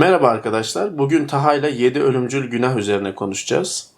Merhaba arkadaşlar. Bugün Taha ile 7 ölümcül günah üzerine konuşacağız.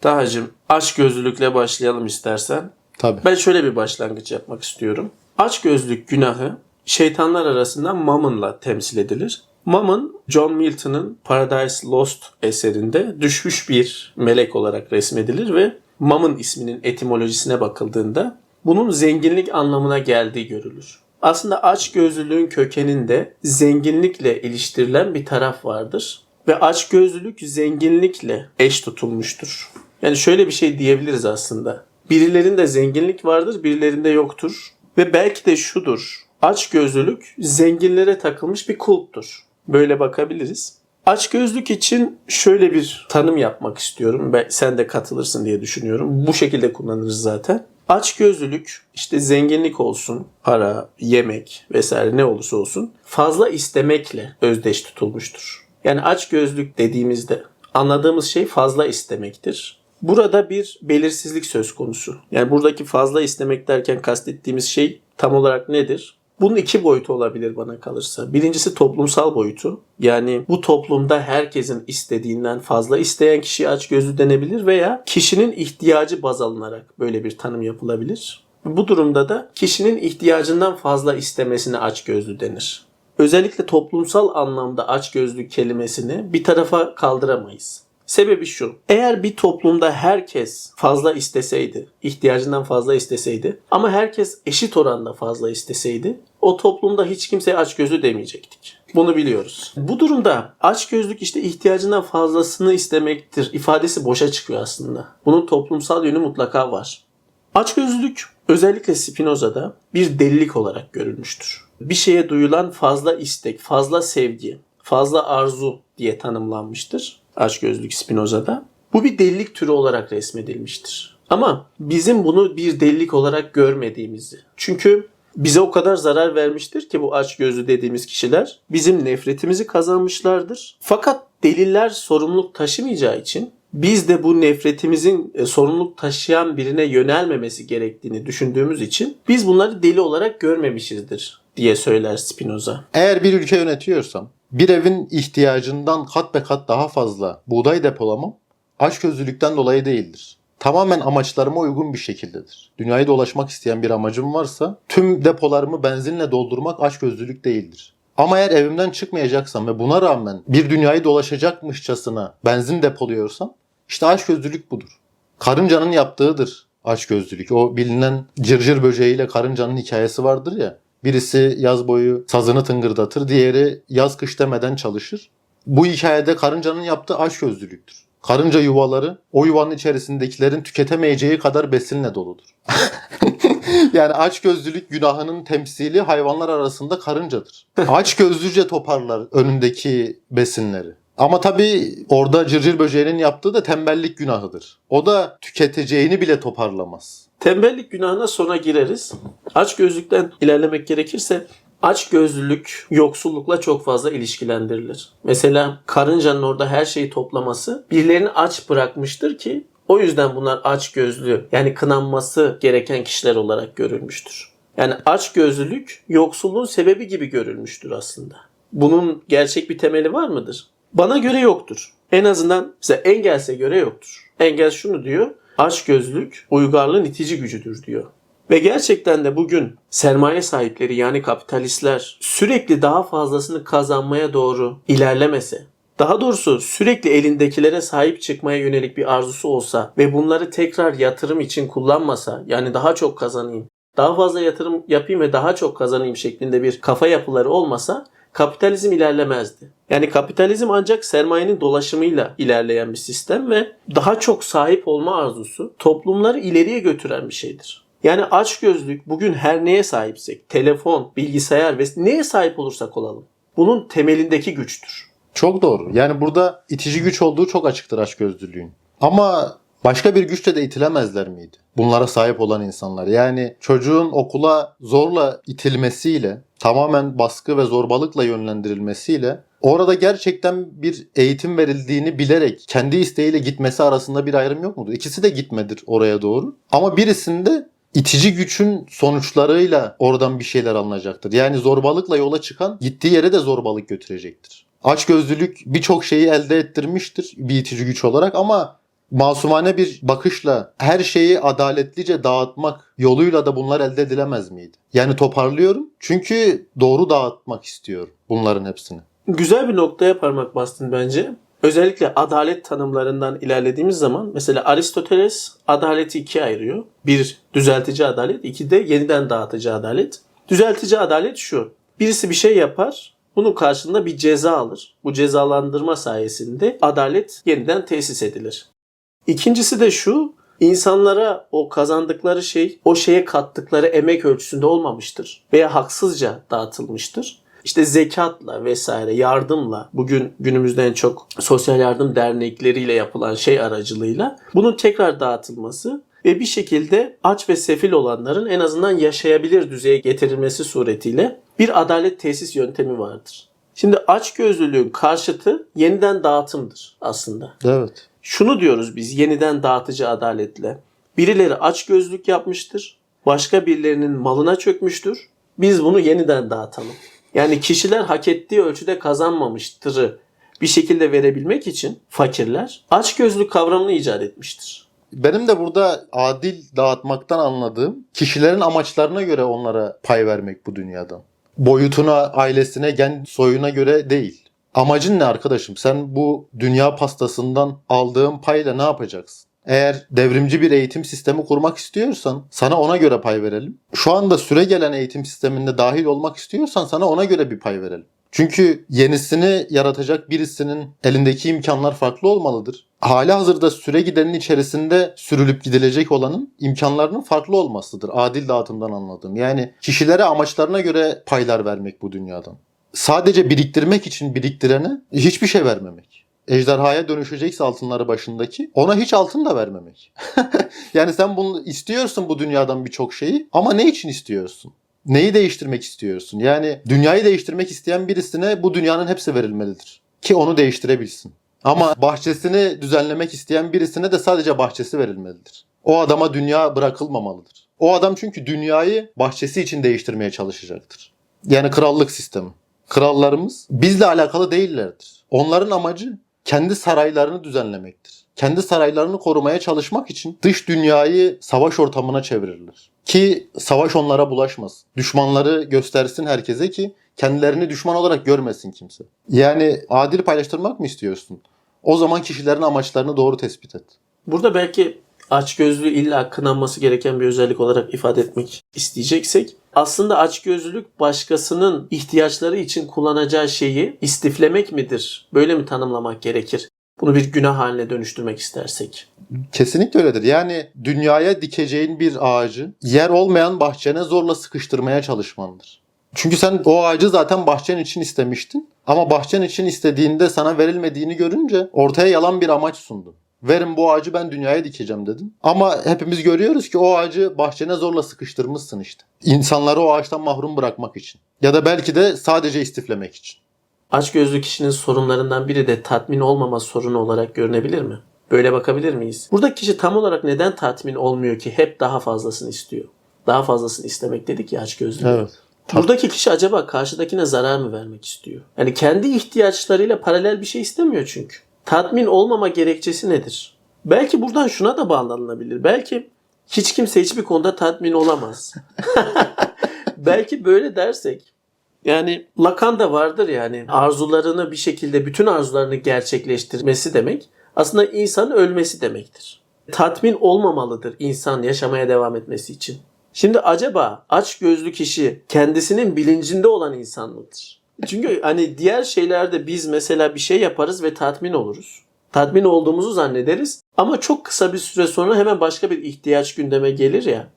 Taha'cığım aç gözlülükle başlayalım istersen. Tabii. Ben şöyle bir başlangıç yapmak istiyorum. Aç gözlük günahı şeytanlar arasında Mammon'la temsil edilir. Mammon, John Milton'ın Paradise Lost eserinde düşmüş bir melek olarak resmedilir ve Mammon isminin etimolojisine bakıldığında bunun zenginlik anlamına geldiği görülür. Aslında aç gözlülüğün kökeninde zenginlikle iliştirilen bir taraf vardır. Ve aç gözlülük zenginlikle eş tutulmuştur. Yani şöyle bir şey diyebiliriz aslında. Birilerinde zenginlik vardır, birilerinde yoktur. Ve belki de şudur. Aç gözlülük zenginlere takılmış bir kulptur. Böyle bakabiliriz. Aç gözlük için şöyle bir tanım yapmak istiyorum. Ben, sen de katılırsın diye düşünüyorum. Bu şekilde kullanırız zaten. Aç gözlülük işte zenginlik olsun, para, yemek vesaire ne olursa olsun fazla istemekle özdeş tutulmuştur. Yani aç gözlük dediğimizde anladığımız şey fazla istemektir. Burada bir belirsizlik söz konusu. Yani buradaki fazla istemek derken kastettiğimiz şey tam olarak nedir? Bunun iki boyutu olabilir bana kalırsa. Birincisi toplumsal boyutu. Yani bu toplumda herkesin istediğinden fazla isteyen kişiye açgözlü denebilir veya kişinin ihtiyacı baz alınarak böyle bir tanım yapılabilir. Bu durumda da kişinin ihtiyacından fazla istemesine açgözlü denir. Özellikle toplumsal anlamda açgözlü kelimesini bir tarafa kaldıramayız. Sebebi şu. Eğer bir toplumda herkes fazla isteseydi, ihtiyacından fazla isteseydi ama herkes eşit oranda fazla isteseydi o toplumda hiç kimseye açgözlü demeyecektik. Bunu biliyoruz. Bu durumda açgözlük işte ihtiyacından fazlasını istemektir ifadesi boşa çıkıyor aslında. Bunun toplumsal yönü mutlaka var. Açgözlülük özellikle Spinoza'da bir delilik olarak görülmüştür. Bir şeye duyulan fazla istek, fazla sevgi, fazla arzu diye tanımlanmıştır açgözlük Spinoza'da. Bu bir delilik türü olarak resmedilmiştir. Ama bizim bunu bir delilik olarak görmediğimizi. Çünkü bize o kadar zarar vermiştir ki bu açgözlü dediğimiz kişiler bizim nefretimizi kazanmışlardır. Fakat deliller sorumluluk taşımayacağı için biz de bu nefretimizin e, sorumluluk taşıyan birine yönelmemesi gerektiğini düşündüğümüz için biz bunları deli olarak görmemişizdir diye söyler Spinoza. Eğer bir ülke yönetiyorsam bir evin ihtiyacından kat be kat daha fazla buğday depolamam açgözlülükten dolayı değildir. Tamamen amaçlarıma uygun bir şekildedir. Dünyayı dolaşmak isteyen bir amacım varsa tüm depolarımı benzinle doldurmak açgözlülük değildir. Ama eğer evimden çıkmayacaksam ve buna rağmen bir dünyayı dolaşacakmışçasına benzin depoluyorsam işte açgözlülük budur. Karıncanın yaptığıdır açgözlülük. O bilinen cırcır böceğiyle karıncanın hikayesi vardır ya. Birisi yaz boyu sazını tıngırdatır, diğeri yaz kış demeden çalışır. Bu hikayede karıncanın yaptığı açgözlülüktür. Karınca yuvaları o yuvanın içerisindekilerin tüketemeyeceği kadar besinle doludur. yani açgözlülük günahının temsili hayvanlar arasında karıncadır. Açgözlüce toparlar önündeki besinleri. Ama tabii orada cırcır böceğinin yaptığı da tembellik günahıdır. O da tüketeceğini bile toparlamaz. Tembellik günahına sonra gireriz. Aç gözlükten ilerlemek gerekirse aç gözlülük yoksullukla çok fazla ilişkilendirilir. Mesela karıncanın orada her şeyi toplaması birilerini aç bırakmıştır ki o yüzden bunlar aç gözlü yani kınanması gereken kişiler olarak görülmüştür. Yani aç gözlülük yoksulluğun sebebi gibi görülmüştür aslında. Bunun gerçek bir temeli var mıdır? Bana göre yoktur. En azından mesela Engels'e göre yoktur. Engels şunu diyor. Açgözlük uygarlığın itici gücüdür diyor. Ve gerçekten de bugün sermaye sahipleri yani kapitalistler sürekli daha fazlasını kazanmaya doğru ilerlemese, daha doğrusu sürekli elindekilere sahip çıkmaya yönelik bir arzusu olsa ve bunları tekrar yatırım için kullanmasa, yani daha çok kazanayım, daha fazla yatırım yapayım ve daha çok kazanayım şeklinde bir kafa yapıları olmasa kapitalizm ilerlemezdi. Yani kapitalizm ancak sermayenin dolaşımıyla ilerleyen bir sistem ve daha çok sahip olma arzusu toplumları ileriye götüren bir şeydir. Yani açgözlük bugün her neye sahipsek, telefon, bilgisayar ve neye sahip olursak olalım. Bunun temelindeki güçtür. Çok doğru. Yani burada itici güç olduğu çok açıktır açgözlülüğün. Ama başka bir güçle de itilemezler miydi? Bunlara sahip olan insanlar. Yani çocuğun okula zorla itilmesiyle, tamamen baskı ve zorbalıkla yönlendirilmesiyle orada gerçekten bir eğitim verildiğini bilerek kendi isteğiyle gitmesi arasında bir ayrım yok mudur? İkisi de gitmedir oraya doğru. Ama birisinde itici gücün sonuçlarıyla oradan bir şeyler alınacaktır. Yani zorbalıkla yola çıkan gittiği yere de zorbalık götürecektir. Açgözlülük birçok şeyi elde ettirmiştir bir itici güç olarak ama masumane bir bakışla her şeyi adaletlice dağıtmak yoluyla da bunlar elde edilemez miydi? Yani toparlıyorum. Çünkü doğru dağıtmak istiyorum bunların hepsini. Güzel bir noktaya parmak bastın bence. Özellikle adalet tanımlarından ilerlediğimiz zaman mesela Aristoteles adaleti ikiye ayırıyor. Bir düzeltici adalet, iki de yeniden dağıtıcı adalet. Düzeltici adalet şu. Birisi bir şey yapar, bunun karşılığında bir ceza alır. Bu cezalandırma sayesinde adalet yeniden tesis edilir. İkincisi de şu, insanlara o kazandıkları şey o şeye kattıkları emek ölçüsünde olmamıştır veya haksızca dağıtılmıştır. İşte zekatla vesaire yardımla bugün günümüzde en çok sosyal yardım dernekleriyle yapılan şey aracılığıyla bunun tekrar dağıtılması ve bir şekilde aç ve sefil olanların en azından yaşayabilir düzeye getirilmesi suretiyle bir adalet tesis yöntemi vardır. Şimdi açgözlülüğün karşıtı yeniden dağıtımdır aslında. Evet. Şunu diyoruz biz yeniden dağıtıcı adaletle. Birileri açgözlük yapmıştır. Başka birilerinin malına çökmüştür. Biz bunu yeniden dağıtalım. Yani kişiler hak ettiği ölçüde kazanmamıştırı bir şekilde verebilmek için fakirler açgözlük kavramını icat etmiştir. Benim de burada adil dağıtmaktan anladığım kişilerin amaçlarına göre onlara pay vermek bu dünyadan. Boyutuna, ailesine, gen soyuna göre değil. Amacın ne arkadaşım? Sen bu dünya pastasından aldığın payla ne yapacaksın? Eğer devrimci bir eğitim sistemi kurmak istiyorsan sana ona göre pay verelim. Şu anda süre gelen eğitim sisteminde dahil olmak istiyorsan sana ona göre bir pay verelim. Çünkü yenisini yaratacak birisinin elindeki imkanlar farklı olmalıdır. Hali hazırda süre gidenin içerisinde sürülüp gidilecek olanın imkanlarının farklı olmasıdır. Adil dağıtımdan anladığım. Yani kişilere amaçlarına göre paylar vermek bu dünyadan. Sadece biriktirmek için biriktirene hiçbir şey vermemek. Ejderhaya dönüşecekse altınları başındaki ona hiç altın da vermemek. yani sen bunu istiyorsun bu dünyadan birçok şeyi ama ne için istiyorsun? Neyi değiştirmek istiyorsun? Yani dünyayı değiştirmek isteyen birisine bu dünyanın hepsi verilmelidir. Ki onu değiştirebilsin. Ama bahçesini düzenlemek isteyen birisine de sadece bahçesi verilmelidir. O adama dünya bırakılmamalıdır. O adam çünkü dünyayı bahçesi için değiştirmeye çalışacaktır. Yani krallık sistemi. Krallarımız bizle alakalı değillerdir. Onların amacı kendi saraylarını düzenlemektir. Kendi saraylarını korumaya çalışmak için dış dünyayı savaş ortamına çevirirler. Ki savaş onlara bulaşmasın. Düşmanları göstersin herkese ki kendilerini düşman olarak görmesin kimse. Yani adil paylaştırmak mı istiyorsun? O zaman kişilerin amaçlarını doğru tespit et. Burada belki açgözlülüğü illa kınanması gereken bir özellik olarak ifade etmek isteyeceksek aslında açgözlülük başkasının ihtiyaçları için kullanacağı şeyi istiflemek midir? Böyle mi tanımlamak gerekir? Bunu bir günah haline dönüştürmek istersek. Kesinlikle öyledir. Yani dünyaya dikeceğin bir ağacı yer olmayan bahçene zorla sıkıştırmaya çalışmandır. Çünkü sen o ağacı zaten bahçen için istemiştin. Ama bahçen için istediğinde sana verilmediğini görünce ortaya yalan bir amaç sundun. Verin bu ağacı ben dünyaya dikeceğim dedin. Ama hepimiz görüyoruz ki o ağacı bahçene zorla sıkıştırmışsın işte. İnsanları o ağaçtan mahrum bırakmak için. Ya da belki de sadece istiflemek için. Açgözlü kişinin sorunlarından biri de tatmin olmama sorunu olarak görünebilir mi? Böyle bakabilir miyiz? Burada kişi tam olarak neden tatmin olmuyor ki hep daha fazlasını istiyor? Daha fazlasını istemek dedik ya açgözlülüğü. Evet. Buradaki kişi acaba karşıdakine zarar mı vermek istiyor? Yani kendi ihtiyaçlarıyla paralel bir şey istemiyor çünkü. Tatmin olmama gerekçesi nedir? Belki buradan şuna da bağlanılabilir. Belki hiç kimse hiçbir konuda tatmin olamaz. Belki böyle dersek yani Lacan da vardır yani arzularını bir şekilde bütün arzularını gerçekleştirmesi demek aslında insanın ölmesi demektir. Tatmin olmamalıdır insan yaşamaya devam etmesi için. Şimdi acaba aç gözlü kişi kendisinin bilincinde olan insan mıdır? Çünkü hani diğer şeylerde biz mesela bir şey yaparız ve tatmin oluruz. Tatmin olduğumuzu zannederiz ama çok kısa bir süre sonra hemen başka bir ihtiyaç gündeme gelir ya.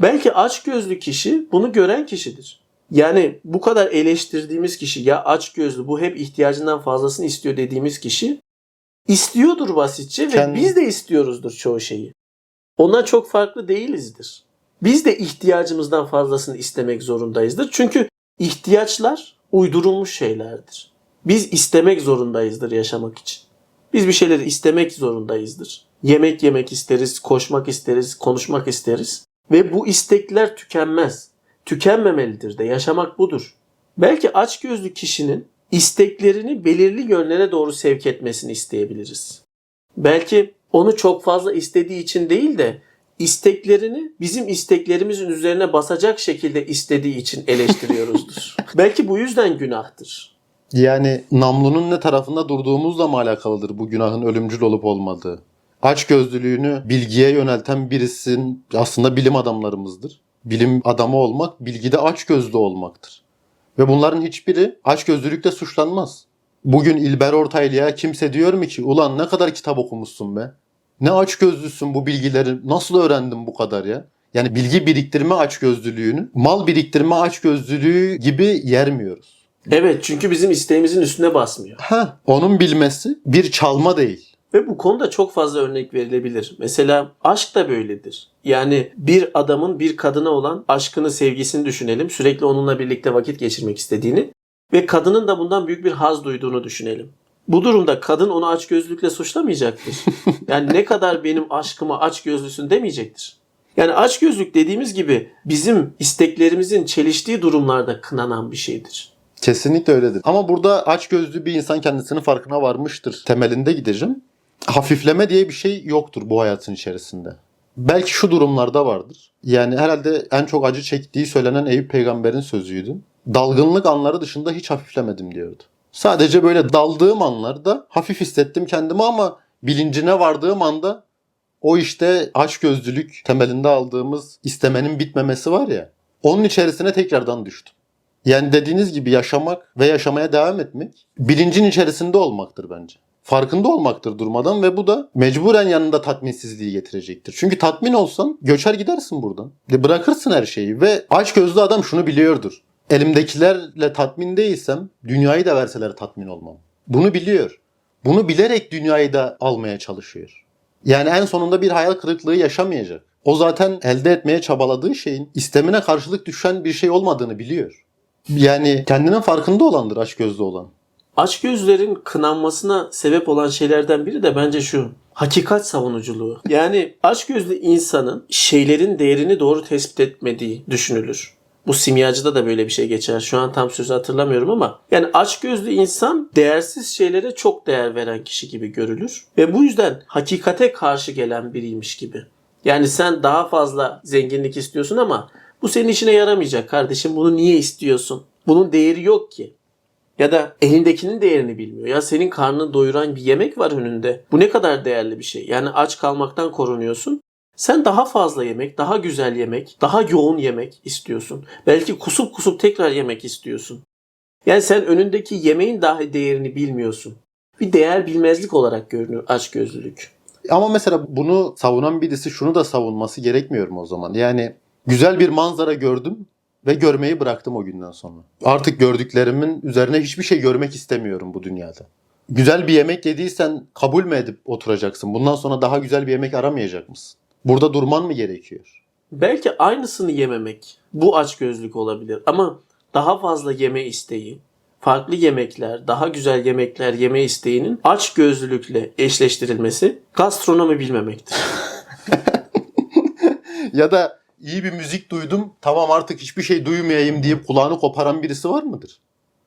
Belki aç gözlü kişi bunu gören kişidir. Yani bu kadar eleştirdiğimiz kişi ya aç gözlü bu hep ihtiyacından fazlasını istiyor dediğimiz kişi istiyordur basitçe ve Kendi- biz de istiyoruzdur çoğu şeyi. Ondan çok farklı değilizdir. Biz de ihtiyacımızdan fazlasını istemek zorundayızdır. Çünkü ihtiyaçlar uydurulmuş şeylerdir. Biz istemek zorundayızdır yaşamak için. Biz bir şeyleri istemek zorundayızdır. Yemek yemek isteriz, koşmak isteriz, konuşmak isteriz. Ve bu istekler tükenmez. Tükenmemelidir de yaşamak budur. Belki açgözlü kişinin isteklerini belirli yönlere doğru sevk etmesini isteyebiliriz. Belki onu çok fazla istediği için değil de isteklerini bizim isteklerimizin üzerine basacak şekilde istediği için eleştiriyoruzdur. Belki bu yüzden günahtır. Yani namlunun ne tarafında durduğumuzla mı alakalıdır bu günahın ölümcül olup olmadığı? Açgözlülüğünü bilgiye yönelten birisin aslında bilim adamlarımızdır. Bilim adamı olmak bilgide açgözlü olmaktır. Ve bunların hiçbiri açgözlülükle suçlanmaz. Bugün İlber Ortaylı'ya kimse diyor mu ki ulan ne kadar kitap okumuşsun be? Ne açgözlüsün bu bilgileri nasıl öğrendin bu kadar ya? Yani bilgi biriktirme açgözlülüğünü mal biriktirme açgözlülüğü gibi yermiyoruz. Evet çünkü bizim isteğimizin üstüne basmıyor. Ha, onun bilmesi bir çalma değil. Ve bu konuda çok fazla örnek verilebilir. Mesela aşk da böyledir. Yani bir adamın bir kadına olan aşkını, sevgisini düşünelim. Sürekli onunla birlikte vakit geçirmek istediğini ve kadının da bundan büyük bir haz duyduğunu düşünelim. Bu durumda kadın onu açgözlülükle suçlamayacaktır. Yani ne kadar benim aşkıma açgözlüsün demeyecektir. Yani açgözlük dediğimiz gibi bizim isteklerimizin çeliştiği durumlarda kınanan bir şeydir. Kesinlikle öyledir. Ama burada açgözlü bir insan kendisinin farkına varmıştır. Temelinde gideceğim. Hafifleme diye bir şey yoktur bu hayatın içerisinde. Belki şu durumlarda vardır. Yani herhalde en çok acı çektiği söylenen Eyüp peygamberin sözüydü. Dalgınlık anları dışında hiç hafiflemedim diyordu. Sadece böyle daldığım anlarda hafif hissettim kendimi ama bilincine vardığım anda o işte açgözlülük temelinde aldığımız istemenin bitmemesi var ya. Onun içerisine tekrardan düştüm. Yani dediğiniz gibi yaşamak ve yaşamaya devam etmek bilincin içerisinde olmaktır bence. Farkında olmaktır durmadan ve bu da mecburen yanında tatminsizliği getirecektir. Çünkü tatmin olsan göçer gidersin buradan. De bırakırsın her şeyi ve aç gözlü adam şunu biliyordur. Elimdekilerle tatmin değilsem dünyayı da verseler tatmin olmam. Bunu biliyor. Bunu bilerek dünyayı da almaya çalışıyor. Yani en sonunda bir hayal kırıklığı yaşamayacak. O zaten elde etmeye çabaladığı şeyin istemine karşılık düşen bir şey olmadığını biliyor. Yani kendinin farkında olandır açgözlü olan. Açgözlerin kınanmasına sebep olan şeylerden biri de bence şu. Hakikat savunuculuğu. Yani açgözlü insanın şeylerin değerini doğru tespit etmediği düşünülür. Bu simyacıda da böyle bir şey geçer. Şu an tam sözü hatırlamıyorum ama yani açgözlü insan değersiz şeylere çok değer veren kişi gibi görülür ve bu yüzden hakikate karşı gelen biriymiş gibi. Yani sen daha fazla zenginlik istiyorsun ama bu senin işine yaramayacak kardeşim. Bunu niye istiyorsun? Bunun değeri yok ki. Ya da elindekinin değerini bilmiyor. Ya senin karnını doyuran bir yemek var önünde. Bu ne kadar değerli bir şey. Yani aç kalmaktan korunuyorsun. Sen daha fazla yemek, daha güzel yemek, daha yoğun yemek istiyorsun. Belki kusup kusup tekrar yemek istiyorsun. Yani sen önündeki yemeğin dahi değerini bilmiyorsun. Bir değer bilmezlik olarak görünüyor açgözlülük. Ama mesela bunu savunan birisi şunu da savunması gerekmiyor mu o zaman? Yani güzel bir manzara gördüm ve görmeyi bıraktım o günden sonra. Artık gördüklerimin üzerine hiçbir şey görmek istemiyorum bu dünyada. Güzel bir yemek yediysen kabul mü edip oturacaksın? Bundan sonra daha güzel bir yemek aramayacak mısın? Burada durman mı gerekiyor? Belki aynısını yememek bu açgözlük olabilir ama daha fazla yeme isteği, farklı yemekler, daha güzel yemekler yeme isteğinin açgözlülükle eşleştirilmesi gastronomi bilmemektir. ya da iyi bir müzik duydum tamam artık hiçbir şey duymayayım deyip kulağını koparan birisi var mıdır?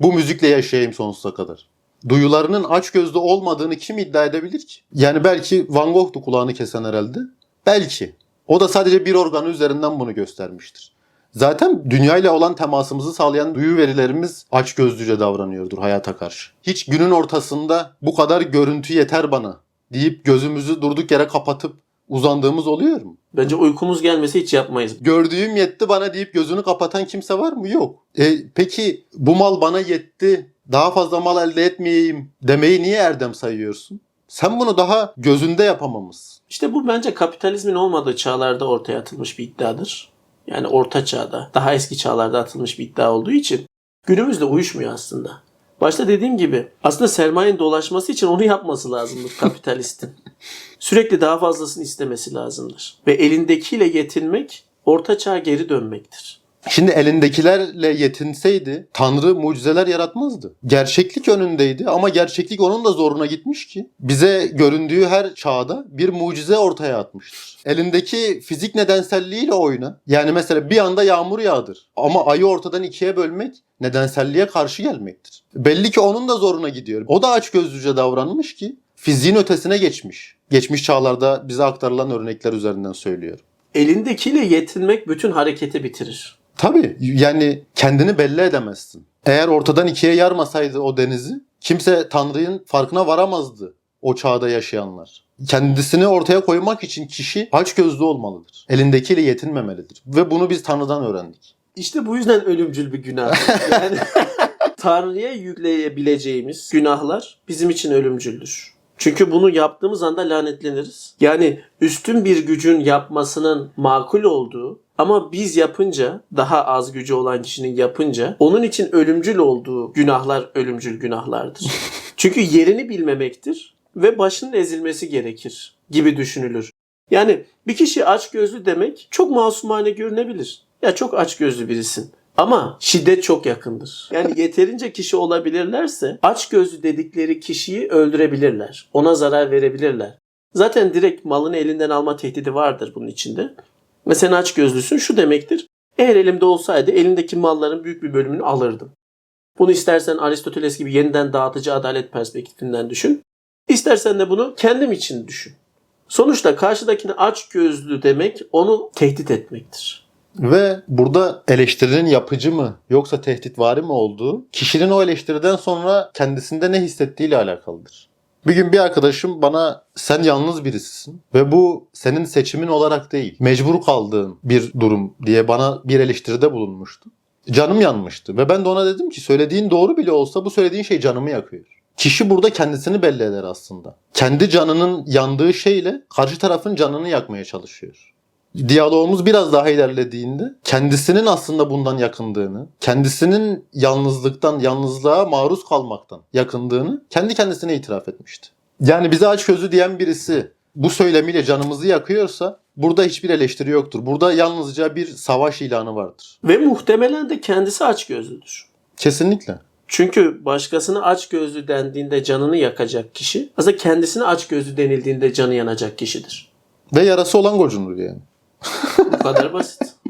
Bu müzikle yaşayayım sonsuza kadar. Duyularının açgözlü olmadığını kim iddia edebilir ki? Yani belki Van Gogh'tu kulağını kesen herhalde. Belki. O da sadece bir organı üzerinden bunu göstermiştir. Zaten dünyayla olan temasımızı sağlayan duyu verilerimiz açgözlüce davranıyordur hayata karşı. Hiç günün ortasında bu kadar görüntü yeter bana deyip gözümüzü durduk yere kapatıp uzandığımız oluyor mu? Bence uykumuz gelmese hiç yapmayız. Gördüğüm yetti bana deyip gözünü kapatan kimse var mı? Yok. E, peki bu mal bana yetti. Daha fazla mal elde etmeyeyim demeyi niye erdem sayıyorsun? Sen bunu daha gözünde yapamamışsın. İşte bu bence kapitalizmin olmadığı çağlarda ortaya atılmış bir iddiadır. Yani orta çağda, daha eski çağlarda atılmış bir iddia olduğu için günümüzde uyuşmuyor aslında. Başta dediğim gibi aslında sermayenin dolaşması için onu yapması lazımdır kapitalistin. Sürekli daha fazlasını istemesi lazımdır. Ve elindekiyle yetinmek orta çağa geri dönmektir. Şimdi elindekilerle yetinseydi Tanrı mucizeler yaratmazdı. Gerçeklik önündeydi ama gerçeklik onun da zoruna gitmiş ki bize göründüğü her çağda bir mucize ortaya atmıştır. Elindeki fizik nedenselliğiyle oyna. Yani mesela bir anda yağmur yağdır. Ama ayı ortadan ikiye bölmek nedenselliğe karşı gelmektir. Belli ki onun da zoruna gidiyor. O da açgözlüce davranmış ki fiziğin ötesine geçmiş. Geçmiş çağlarda bize aktarılan örnekler üzerinden söylüyorum. Elindekiyle yetinmek bütün hareketi bitirir. Tabii yani kendini belli edemezsin. Eğer ortadan ikiye yarmasaydı o denizi kimse Tanrı'nın farkına varamazdı o çağda yaşayanlar. Kendisini ortaya koymak için kişi açgözlü olmalıdır. Elindekiyle yetinmemelidir. Ve bunu biz Tanrı'dan öğrendik. İşte bu yüzden ölümcül bir günah. Yani Tanrı'ya yükleyebileceğimiz günahlar bizim için ölümcüldür. Çünkü bunu yaptığımız anda lanetleniriz. Yani üstün bir gücün yapmasının makul olduğu ama biz yapınca daha az gücü olan kişinin yapınca onun için ölümcül olduğu günahlar ölümcül günahlardır. Çünkü yerini bilmemektir ve başının ezilmesi gerekir gibi düşünülür. Yani bir kişi açgözlü demek çok masumane görünebilir. Ya çok açgözlü birisin. Ama şiddet çok yakındır. Yani yeterince kişi olabilirlerse açgözlü dedikleri kişiyi öldürebilirler. Ona zarar verebilirler. Zaten direkt malını elinden alma tehdidi vardır bunun içinde. Ve sen açgözlüsün şu demektir. Eğer elimde olsaydı elimdeki malların büyük bir bölümünü alırdım. Bunu istersen Aristoteles gibi yeniden dağıtıcı adalet perspektifinden düşün. İstersen de bunu kendim için düşün. Sonuçta karşıdakine aç gözlü demek onu tehdit etmektir. Ve burada eleştirinin yapıcı mı yoksa tehditvari mi olduğu kişinin o eleştiriden sonra kendisinde ne hissettiğiyle alakalıdır. Bir gün bir arkadaşım bana sen yalnız birisisin ve bu senin seçimin olarak değil mecbur kaldığın bir durum diye bana bir eleştiride bulunmuştu. Canım yanmıştı ve ben de ona dedim ki söylediğin doğru bile olsa bu söylediğin şey canımı yakıyor. Kişi burada kendisini belli eder aslında. Kendi canının yandığı şeyle karşı tarafın canını yakmaya çalışıyor diyalogumuz biraz daha ilerlediğinde kendisinin aslında bundan yakındığını, kendisinin yalnızlıktan, yalnızlığa maruz kalmaktan yakındığını kendi kendisine itiraf etmişti. Yani bize aç gözü diyen birisi bu söylemiyle canımızı yakıyorsa burada hiçbir eleştiri yoktur. Burada yalnızca bir savaş ilanı vardır. Ve muhtemelen de kendisi aç gözlüdür. Kesinlikle. Çünkü başkasına aç gözlü dendiğinde canını yakacak kişi aslında kendisine aç gözlü denildiğinde canı yanacak kişidir. Ve yarası olan gocunur yani. Bu kadar basit.